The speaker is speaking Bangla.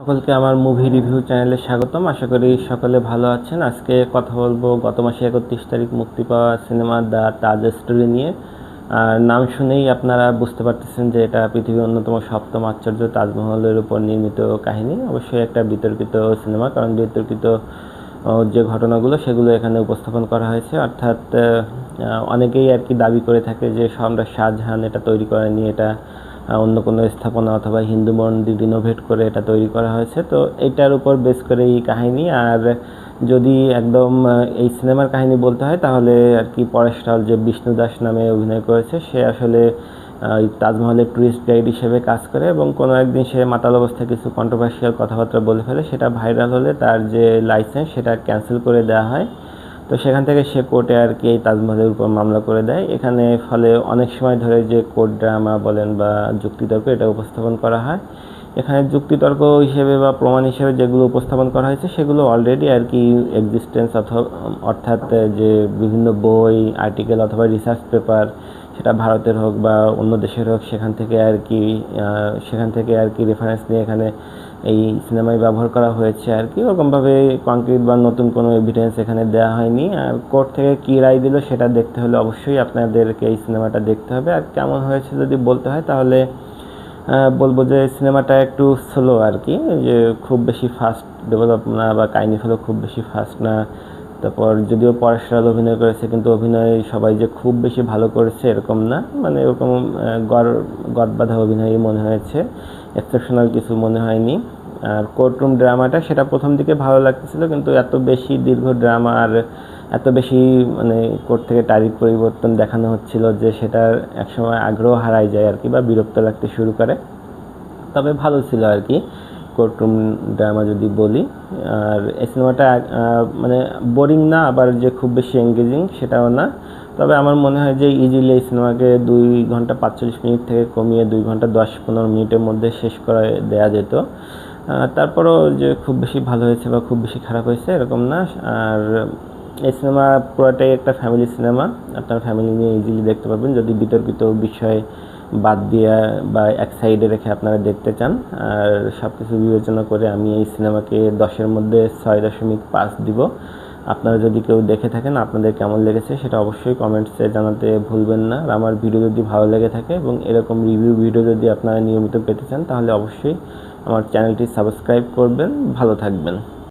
সকলকে আমার মুভি রিভিউ চ্যানেলে স্বাগতম। আশা করি সকলে ভালো আছেন। আজকে কথা বলব গত মাসে একত্রিশ তারিখ মুক্তি পাওয়া সিনেমা দ্য তাজ স্টোরি নিয়ে। আর নাম শুনেই আপনারা বুঝতে পারতেছেন যে এটা পৃথিবীর অন্যতম সপ্তম আশ্চর্য তাজমহলের উপর নির্মিত কাহিনী। অবশ্যই একটা বিতর্কিত সিনেমা কারণ বিতর্কিত যে ঘটনাগুলো সেগুলো এখানে উপস্থাপন করা হয়েছে। অর্থাৎ অনেকেই আর কি দাবি করে থাকে যে সম্রাট শাহজাহান এটা তৈরি করেনি এটা অন্য কোনো স্থাপনা অথবা হিন্দু মন্দির রিনোভেট করে এটা তৈরি করা হয়েছে। তো এটার উপর বেস করে এই কাহিনী। আর যদি একদম এই সিনেমার কাহিনী বলতে হয়, তাহলে আর কি পরেশ রাওয়াল যে বিষ্ণু দাস নামে অভিনয় করেছে, সে আসলে তাজমহলের টুরিস্ট গাইড হিসেবে কাজ করে এবং কোনো একদিন সে মাতাল অবস্থায় কিছু কন্ট্রোভার্সিয়াল কথাবার্তা বলে ফেলে, সেটা ভাইরাল হলে তার যে লাইসেন্স সেটা ক্যান্সেল করে দেওয়া হয়। তো সেখান থেকে সে কোর্টে আর কি এই তাজমহলের উপর মামলা করে দেয়। এখানে ফলে অনেক সময় ধরে যে কোর্ট ড্রামা বলেন বা যুক্তিতর্ক এটা উপস্থাপন করা হয়। এখানে যুক্তিতর্ক হিসেবে বা প্রমাণ হিসেবে যেগুলো উপস্থাপন করা হয়েছে, সেগুলো অলরেডি আর কি এক্সিস্টেন্স অথবা, অর্থাৎ যে বিভিন্ন বই আর্টিকেল অথবা রিসার্চ পেপার সেটা ভারতের হোক বা অন্য দেশের হোক, সেখান থেকে আর কি সেখান থেকে আর কি রেফারেন্স নিয়ে এখানে এই সিনেমায় ব্যবহার করা হয়েছে আর কি। ওরকমভাবে কংক্রিট বা নতুন কোনো এভিডেন্স এখানে দেওয়া হয়নি। আর কোর্ট থেকে কী রায় দিল সেটা দেখতে হলে অবশ্যই আপনাদেরকে এই সিনেমাটা দেখতে হবে। আর কেমন হয়েছে যদি বলতে হয় তাহলে বলব যে সিনেমাটা একটু স্লো আর কি। যে খুব বেশি ফাস্ট ডেভেলপ না বা কাহিনি হলো খুব বেশি ফাস্ট না। তারপর যদিও পরেশরাল অভিনয় করেছে, কিন্তু অভিনয় সবাই যে খুব বেশি ভালো করেছে এরকম না। মানে এরকম গড় গদ বাঁধা অভিনয়ই মনে হয়েছে। এক্সেপশনাল কিছু মনে হয়নি। আর কোর্টরুম ড্রামাটা সেটা প্রথম দিকে ভালো লাগতেছিল, কিন্তু এত বেশি দীর্ঘ ড্রামা আর এত বেশি মানে কোর্ট থেকে তারিখ পরিবর্তন দেখানো হচ্ছিল যে সেটার একসময় আগ্রহ হারায় যায় আর কি বা বিরক্ত লাগতে শুরু করে। তবে ভালো ছিল আর কি। ড্রামা যদি বলি, আর এই সিনেমাটা মানে বোরিং না, আবার যে খুব বেশি এঙ্গেজিং সেটাও না। তবে আমার মনে হয় যে ইজিলি এই সিনেমাকে দুই ঘণ্টা পাঁচচল্লিশ মিনিট থেকে কমিয়ে দুই ঘণ্টা দশ পনেরো মিনিটের মধ্যে শেষ করে দেওয়া যেত। তারপরও যে খুব বেশি ভালো হয়েছে বা খুব বেশি খারাপ হয়েছে এরকম না। আর এই সিনেমা পুরোটাই একটা ফ্যামিলি সিনেমা আপনার ফ্যামিলি নিয়ে ইজিলি দেখতে পাবেন যদি বিতর্কিত বিষয় বাদ দিয়ে বা এক সাইডে রেখে আপনারা দেখতে চান। আর সব কিছু বিবেচনা করে আমি এই সিনেমাকে দশের মধ্যে ছয় দশমিক পাঁচ দিব। আপনারা যদি কেউ দেখে থাকেন, আপনাদের কেমন লেগেছে সেটা অবশ্যই কমেন্টসে জানাতে ভুলবেন না। আর আমার ভিডিও যদি ভালো লেগে থাকে এবং এরকম রিভিউ ভিডিও যদি আপনারা নিয়মিত পেতে চান, তাহলে অবশ্যই আমার চ্যানেলটি সাবস্ক্রাইব করবেন। ভালো থাকবেন।